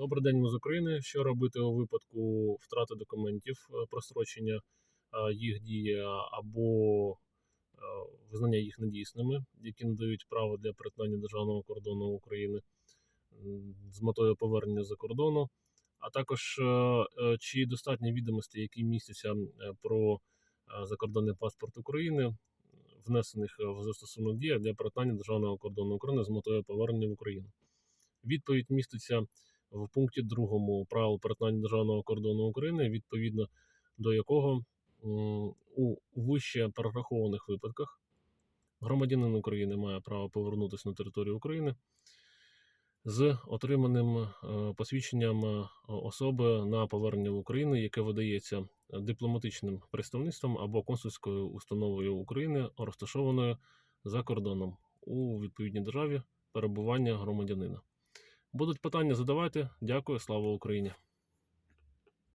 Добрий день, ми з України. Що робити у випадку втрати документів, е, прострочення е, їх дії або е, визнання їх недійсними, які надають право для перетинання державного кордону України з метою повернення за кордону, а також чи достатньо відомостей, які містяться про закордонний паспорт України, внесених в застосунок дія для перетинання державного кордону України з метою повернення в Україну. Відповідь міститься в пункті 2 правил перетинання державного кордону України, відповідно до якого у вище перерахованих випадках громадянин України має право повернутися на територію України з отриманим е, посвідченням е, особи на повернення в Україну, яке видається дипломатичним представництвом або консульською установою України, розташованою за кордоном у відповідній державі перебування громадянина. Будуть питання задавайте. Дякую, слава Україні!